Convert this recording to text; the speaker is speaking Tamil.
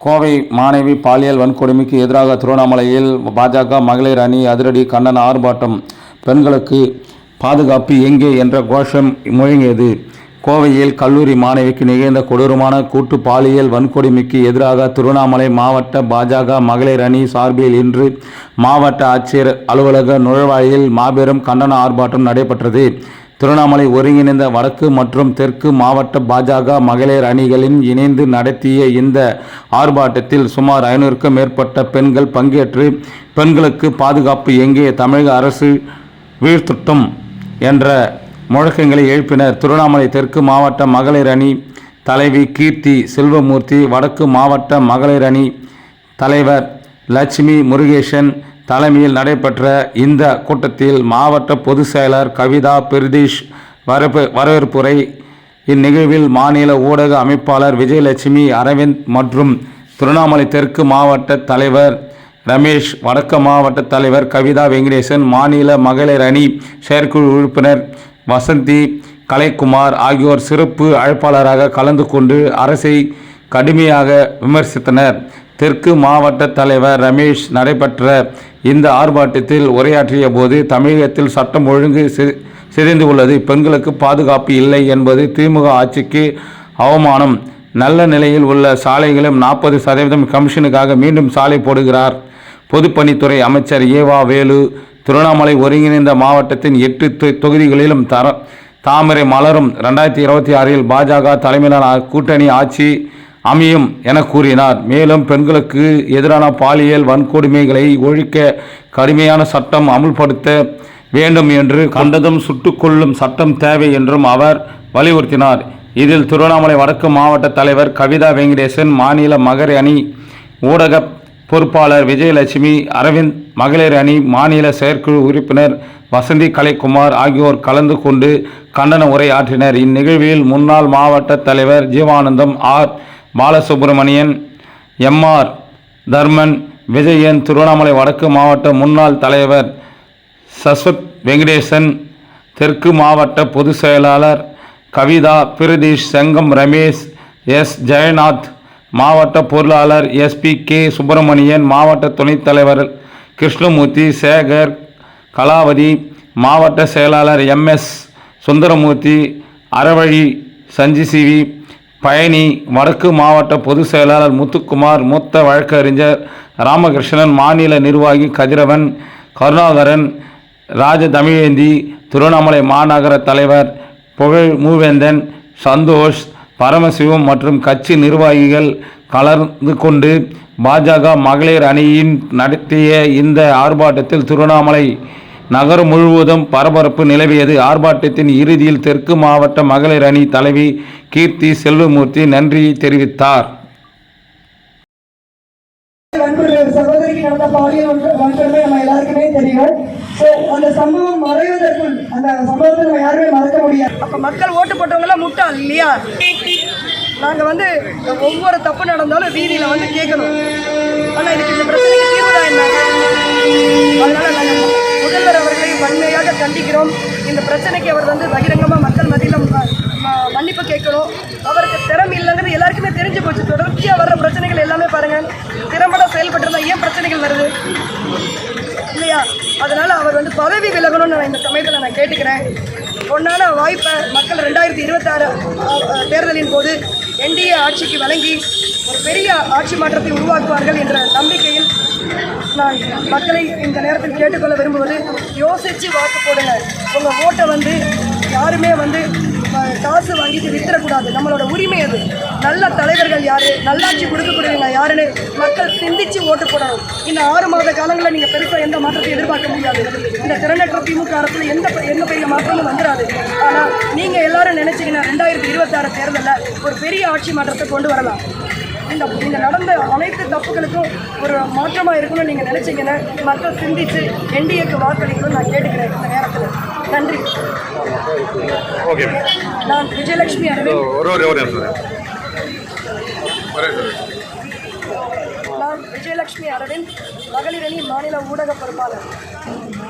கோவை மாணவி பாலியல் வன்கொடுமைக்கு எதிராக திருவண்ணாமலையில் பாஜக மகளிர் அணி அதிரடி கண்டன ஆர்ப்பாட்டம். பெண்களுக்கு பாதுகாப்பு எங்கே என்ற கோஷம் முழங்கியது. கோவையில் கல்லூரி மாணவிக்கு நிகழ்ந்த கொடூரமான கூட்டு பாலியல் வன்கொடுமைக்கு எதிராக திருவண்ணாமலை மாவட்ட பாஜக மகளிர் அணி சார்பில் இன்று மாவட்ட ஆட்சியர் அலுவலக நுழைவாயில் மாபெரும் கண்டன ஆர்ப்பாட்டம் நடைபெற்றது. திருவண்ணாமலை ஒருங்கிணைந்த வடக்கு மற்றும் தெற்கு மாவட்ட பாஜக மகளிர் அணிகளின் இணைந்து நடத்திய இந்த ஆர்ப்பாட்டத்தில் சுமார் ஐநூறுக்கும் மேற்பட்ட பெண்கள் பங்கேற்று பெண்களுக்கு பாதுகாப்பு எங்கே தமிழக அரசு வீழ்த்துட்டும் என்ற முழக்கங்களை எழுப்பினர். திருவண்ணாமலை தெற்கு மாவட்ட மகளிர் அணி தலைவி கீர்த்தி செல்வமூர்த்தி வடக்கு மாவட்ட மகளிர் அணி தலைவர் லட்சுமி முருகேசன் தலைமையில் நடைபெற்ற இந்த கூட்டத்தில் மாவட்ட பொதுச் செயலர் கவிதா பிரதீஷ் வரப்பு வரவேற்புரை இந்நிகழ்வில் மாநில ஊடக அமைப்பாளர் விஜயலட்சுமி அரவிந்த் மற்றும் திருவண்ணாமலை தெற்கு மாவட்ட தலைவர் ரமேஷ் வடக்கு மாவட்ட தலைவர் கவிதா வெங்கடேசன் மாநில மகளிர் அணி செயற்குழு உறுப்பினர் வசந்தி கலைக்குமார் ஆகியோர் சிறப்பு அழைப்பாளராக கலந்து கொண்டு அரசை கடுமையாக விமர்சித்தனர். தெற்கு மாவட்ட தலைவர் ரமேஷ் நடைபெற்ற இந்த ஆர்ப்பாட்டத்தில் உரையாற்றிய போது தமிழகத்தில் சட்டம் ஒழுங்கு சிதைந்து உள்ளது பெண்களுக்கு பாதுகாப்பு இல்லை என்பது திமுக ஆட்சிக்கு அவமானம். நல்ல நிலையில் உள்ள சாலைகளும் நாற்பது சதவீதம் கமிஷனுக்காக மீண்டும் சாலை போடுகிறார். பொதுப்பணித்துறை அமைச்சர் ஏவா வேலு திருவண்ணாமலை ஒருங்கிணைந்த மாவட்டத்தின் எட்டு தொ- தொகுதிகளிலும் தர தாமரை மலரும். ரெண்டாயிரத்தி இருபத்தி ஆறில் பாஜக தலைமையிலான கூட்டணி ஆட்சி அமையும் என கூறினார். மேலும் பெண்களுக்கு எதிரான பாலியல் வன்கொடுமைகளை ஒழிக்க கடுமையான சட்டம் அமுல்படுத்த வேண்டும் என்று கண்டதும் சுட்டுக்கொள்ளும் சட்டம் தேவை என்றும் அவர் வலியுறுத்தினார். இதில் திருவண்ணாமலை வடக்கு மாவட்ட தலைவர் கவிதா வெங்கடேசன் மாநில மகளிர் அணி ஊடக பொறுப்பாளர் விஜயலட்சுமி அரவிந்த் மகளிர் அணி மாநில செயற்குழு உறுப்பினர் வசந்தி கலைக்குமார் ஆகியோர் கலந்து கொண்டு கண்டன உரை ஆற்றினர் இந்நிகழ்வில் முன்னாள் மாவட்ட தலைவர் ஜீவானந்தம் ஆர். பாலசுப்ரமணியன் எம்ஆர் தர்மன் விஜயன் திருவண்ணாமலை வடக்கு மாவட்ட முன்னாள் தலைவர் சஸ்வத் வெங்கடேசன் தெற்கு மாவட்ட பொதுச் செயலாளர் கவிதா பிரதீஷ் செங்கம் ரமேஷ் எஸ். ஜெயநாத் மாவட்ட பொருளாளர் எஸ்பி கே. சுப்பிரமணியன் மாவட்ட துணைத் தலைவர் கிருஷ்ணமூர்த்தி சேகர் கலாவதி மாவட்ட செயலாளர் எம்எஸ் சுந்தரமூர்த்தி அறவழி சஞ்சிசிவி பயணி வடக்கு மாவட்ட பொதுச் செயலாளர் முத்துக்குமார் மூத்த வழக்கறிஞர் ராமகிருஷ்ணன் மாநில நிர்வாகி கதிரவன் கருணாகரன் ராஜ தமிழேந்தி திருவண்ணாமலை மாநகர தலைவர் புகழ் மூவேந்தன் சந்தோஷ் பரமசிவம் மற்றும் கட்சி நிர்வாகிகள் கலந்து கொண்டு பாஜக மகளிர் அணியின் நடத்திய இந்த ஆர்ப்பாட்டத்தில் திருவண்ணாமலை நகரம் முழுவதும் பரபரப்பு நிலவியது. ஆர்ப்பாட்டத்தின் இறுதியில் தெற்கு மாவட்ட மகளிர் அணி தலைவி கீர்த்தி செல்வமூர்த்தி நன்றி தெரிவித்தார். மக்கள் ஓட்டு போட்டவங்களாம் முட்டாள் இல்லையா? நாங்கள் வந்து ஒவ்வொரு தப்பு நடந்தாலும் வீதியில் வந்து கேட்கணும் ஆனால் இதுக்கு இந்த பிரச்சனைக்கு தீர்வுதான் என்ன? அதனால் நாங்கள் முதல்வர் அவர்களை வன்மையாக கண்டிக்கிறோம். இந்த பிரச்சனைக்கு அவர் வந்து பகிரங்கமாக மக்கள் மத்தியில் ம- ம- மன்னிப்பு கேட்கணும். அவருக்கு திறமை இல்லைங்கிறது எல்லாருக்குமே தெரிஞ்சு போச்சு. தொடர்ச்சியாக வர்ற பிரச்சனைகள் எல்லாமே பாருங்கள் திறம்பட செயல்பட்டு ஏன் பிரச்சனைகள் வருது? இல்லையா? அதனால் அவர் வந்து பதவி விலகணும்னு நான் இந்த சமயத்தில் நான் கேட்டுக்கிறேன். பொன்னான வாய்ப்பை மக்கள் ரெண்டாயிரத்தி இருபத்தாறு தேர்தலின் போது என்டிஏ ஆட்சிக்கு வழங்கி ஒரு பெரிய ஆட்சி மாற்றத்தை உருவாக்குவார்கள் என்ற நம்பிக்கையில் நான் மக்களை இந்த நேரத்தில் கேட்டுக்கொள்ள விரும்புவது யோசித்து வாக்கு போடுங்க. உங்கள் ஓட்டை வந்து யாருமே வந்து காசு வாங்கிட்டு வித்துறக்கூடாது. நம்மளோட உரிமை அது. நல்ல தலைவர்கள் யார்? நல்லாட்சி கொடுக்கக்கூடியவங்க யாருன்னு மக்கள் சிந்திச்சு ஓட்டு போடணும். இந்த ஆறு மாத காலங்களில் நீங்கள் பெருசாக எந்த மாற்றத்தையும் எதிர்பார்க்க முடியாது. இந்த திறனற்ற திமுக அரசில் எந்த எந்த பெரிய மாற்றமும் வந்துடாது ஆனால் நீங்கள் எல்லாரும் நினச்சிங்கன்னா ரெண்டாயிரத்தி இருபத்தாறு தேர்தலில் ஒரு பெரிய ஆட்சி மாற்றத்தை கொண்டு வரலாம். இந்த இந்த நடந்த அனைத்து தப்புகளுக்கும் ஒரு மாற்றமாக இருக்கணும்னு நீங்கள் நினைச்சீங்கன்னா மக்கள் சிந்திச்சு என்டிஏக்கு வாக்களிக்கணும்னு நான் கேட்டுக்கிறேன் இந்த நேரத்தில். நன்றி. ஓகே. நான் விஜயலட்சுமி அரவிந்த். நான் விஜயலட்சுமி அரவிந்த் மகளிரணி மாநில ஊடக பொறுப்பாளர்.